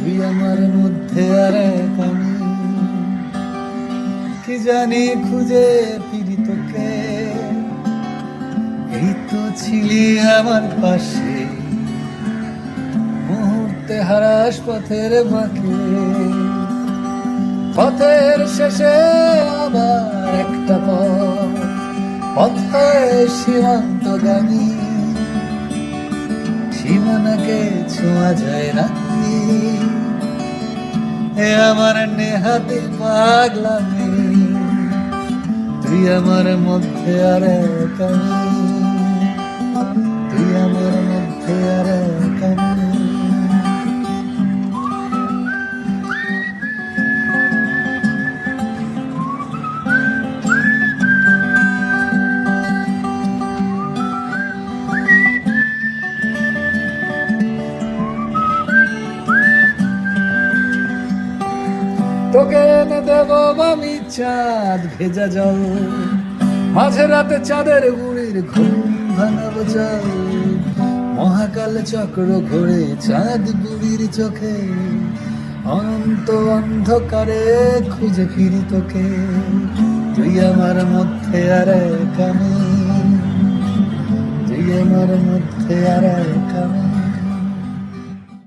তুই আমার মধ্যে আর আমি। কি জানি খুঁজে ফিরি তোকে? এই তো ছিলি আমার পাশে। মুহূর্তে হারাস পথের বাঁকে পথের শেষে আবার একটা পথ। পথের সীমান্তগামী সীমানাকে ছোঁয়া যায় এ আমার নেহাতে পাগলামি তুই আমার মধ্যে আর তুই আমার তোকে এনে দেব আমি চাঁদ ভেজা জল। মাঝে রাতে চাঁদের গুড়ির ঘুম ভাঙাবো জল। মহাকাল চক্র ঘোরে চাঁদ বুড়ির চোখে। অনন্ত অন্ধকারে খুঁজে ফিরি তোকে। তুই আমার মধ্যে আর এক আমি। তুই আমার মধ্যে আর এক আমি।